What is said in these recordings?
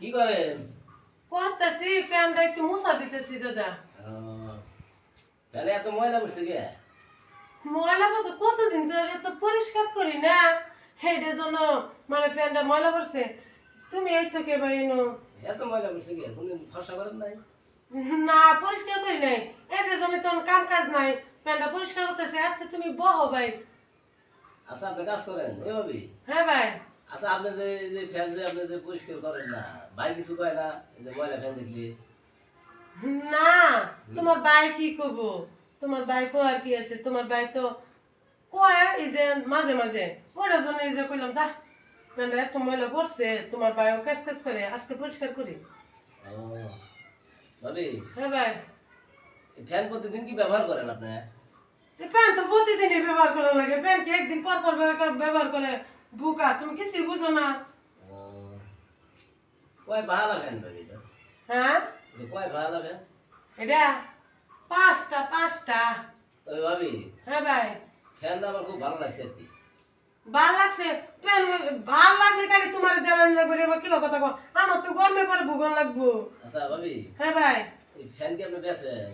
কি করেন করতেছি ফ্যানটা একটু মুছা দিতেছি দাদা। ফেলে এত ময়লা বসছে গে ময়লা পড়ছে? কতদিন ধরে তো পরিষ্কার করি না। হেডের জন্য মানে ফ্যানটা ময়লা পড়ছে। তুমি আইসো কে ভাই এনো? এত ময়লা বসছে গে কোনদিন ফর্সা করেন নাই? না পরিষ্কার করি নাই। এদের জন্য তো কাম কাজ নাই। ফ্যানটা পরিষ্কার করতেছে। আচ্ছা তুমি বহো ভাই। আচ্ছা আপনি কাজ করেন। এভাবে হ্যাঁ ভাই। আচ্ছা আপনি যে যে ফ্যান যে আপনি যে পরিষ্কার করেন না ভাই কিছু কয় না? এই যে ময়লা ফ্যান দেখলি? না তোমার ভাই কি করব তোমার ভাই কো আর কি আছে? তোমার ভাই তো কয় এই যে মাঝে মাঝে। ওটার জন্য এই যে কইলাম দা ফ্যানটা এত ময়লা পড়ছে তোমার ভাইও কাজ কাজ করে আজকে পরিষ্কার করি। ও ভাবি হ্যাঁ ভাই। ফ্যান প্রতিদিন কি ব্যবহার করেন আপনি? তো প্যান তো প্রতিদিনই ব্যবহার করা লাগে। প্যান কি একদিন পর পর ব্যবহার করে বুকা তুমি কিছুই বুঝো না। কয় ভাড়া এটা হ্যাঁ? কয় ভাড়া ফ্যান এটা পাঁচটা পাঁচটা। তবে ভাবি হ্যাঁ ভাই। ফ্যানটা আমার খুব ভালো লাগছে আর কি। ভালো লাগছে? ভালো লাগলে খালি তোমার দেওয়ার লাগবে এবার কিলো কথা কো আমার তো গরমে পরে ভূগোল লাগবো। আচ্ছা ভাবি হ্যাঁ ভাই। এই ফ্যান কি আপনি বেছেন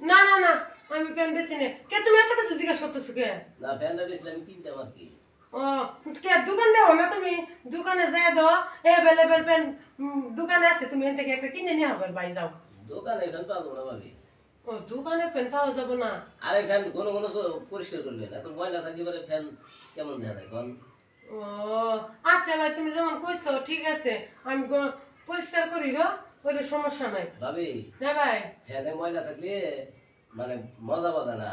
না না না আমি ফ্যান বেছি নে কে তুমি এত কিছু জিজ্ঞাসা করতেছো কে? না ফ্যানটা বেচলে আমি কিনতাম আর কি কে। দোকান দেবো না তুমি? দোকানে যাই দাও। এভেলেবেল পেন দোকানে আছে তুমি এখান থেকে একটা কিনে নিয়ে হবে ভাই যাও। দোকানে ফ্যান পাবো না ভাবি। ও দোকানে পেন পাওয়া যাবে না। আরে ফ্যান কোনো কোনো পরিষ্কার করবেন এত ময়লা থাকি পরে ফ্যান কেমন দেখা যায় কোন ও আচ্ছা ভাই তুমি যেমন কইছো ঠিক আছে। আমি পরিষ্কার করি রো ওইটা সমস্যা নাই। ভাবি হ্যাঁ ভাই। ফ্যানে ময়লা থাকলে মানে মজা বাজা না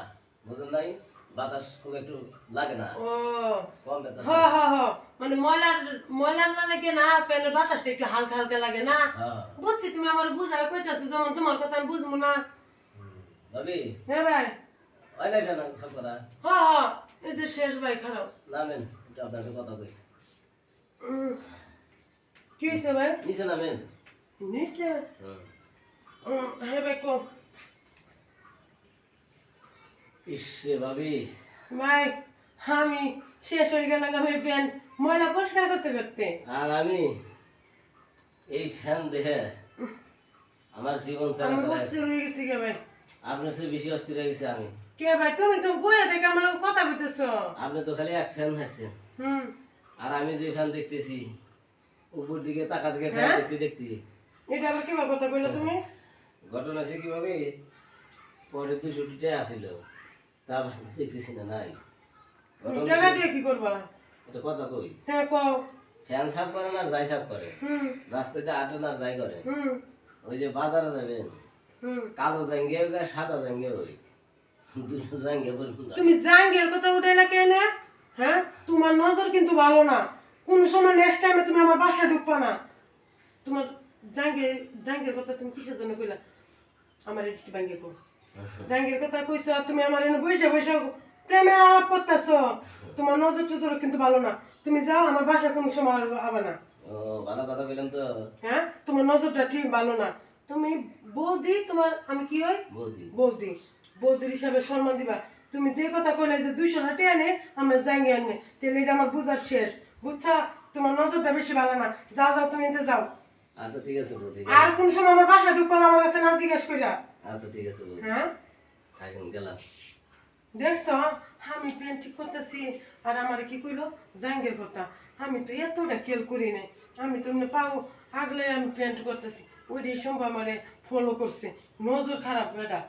বুঝেন নাই? বাতাস খুব একটু লাগে না। ও। কম বাতাস হ হ হ। মানে ময়লার ময়লার না লাগে না প্যানের বাতাসটা একটু হালকা হালকা লাগে না? হ্যাঁ বুঝছি তুমি আমার বুঝাই কইতাছো যেমন তোমার কথা আমি বুঝব না। ভাবি? হ্যাঁ ভাই। হয় নাই ফ্যান সব করা হ হ। এই যে শেষ ভাই খারাপ। নামেন একটু আপনাকে কথা কই। কি হয়েছে ভাই? নিচে নামেন। নিচে। হ্যাঁ ভাই কো ভাবি। ভাই আমি শেষ হয়ে গেল আমি ফ্যান। ময়লা পরিষ্কার করতে করতে। আর আমি এই ফ্যান দেখে আমার জীবন আমি অস্থির হয়ে গেছি কে ভাই। আপনার সে বেশি অস্থির হয়ে গেছে আমি। কে ভাই তুমি তো বইয়ে থেকে আমার কথা বলতেছো। আপনি তো খালি এক ফ্যান খাচ্ছেন হুম। আর আমি যে ফ্যান দেখতেছি উপর দিকে তাকা দিকে ফ্যান হ্যাঁ? দেখতে দেখতে। এটা আবার কিবা কথা কইলো তুমি? ঘটনা সে কীভাবে? পরে দুশো টিটা আসিল তা দেখতেছি না নাই। দিয়ে কি করবা? এটা কথা কই? হ্যাঁ কও। ফ্যান সাফ করে না যাই সাফ করে? হুম। রাস্তাতে আটে না যাই করে? হুম। ওই যে বাজারে যাবেন? কালো জাঙ্গে সাদা জাঙ্গে ওই দুটো জাঙ্গে বলুন তুমি জাঙ্গের কথা উঠাইলা কেন? হ্যাঁ? তোমার নজর কিন্তু ভালো না। কোন সময় নেক্সট টাইমে তুমি আমার বাসায় ঢুকবা না? তোমার জাঙ্গে জাঙ্গের কথা তুমি কিসের জন্য কইলা? আমার একটু ভাঙ্গে কো জাঙ্গের কথা কইছ তুমি আমার এনে বসে বসে প্রেমের আলাপ করতেছ। তোমার নজর টজর কিন্তু ভালো না। তুমি যাও আমার বাসা কোনো সময় আর আবে না। ও ভালো কথা বললাম তো। হ্যাঁ? তোমার নজরটা ঠিক ভালো না। তুমি বৌদি তোমার আমি কি হই বৌদি। বৌদি। বৌদির হিসাবে সম্মান দিবা। তুমি যে কথা কইলে যে দুইশো টাকা আনে আমরা যাইনি আনে তাহলে এটা আমার বুঝার শেষ। বুঝছা? তোমার নজরটা বেশি ভালো না। যাও যাও তুমি এতে যাও। আচ্ছা ঠিক আছে বৌদি। আর কোন সময় আমার বাসা ঢুকবো আমার কাছে না জিজ্ঞেস কইরা। আচ্ছা ঠিক আছে বৌদি। হ্যাঁ? থাকেন গেলাম। দেখছ? আমি প্যান্ট ঠিক করতেছি আর আমার কি কইলো? জাঙ্গের কথা আমি তো এতটা কেল করি নাই। আমি তো পাও আগলে আমি প্যান্ট করতেছি ওইটাই সম্ভব আমার ফলো করছে। নজর খারাপ এটা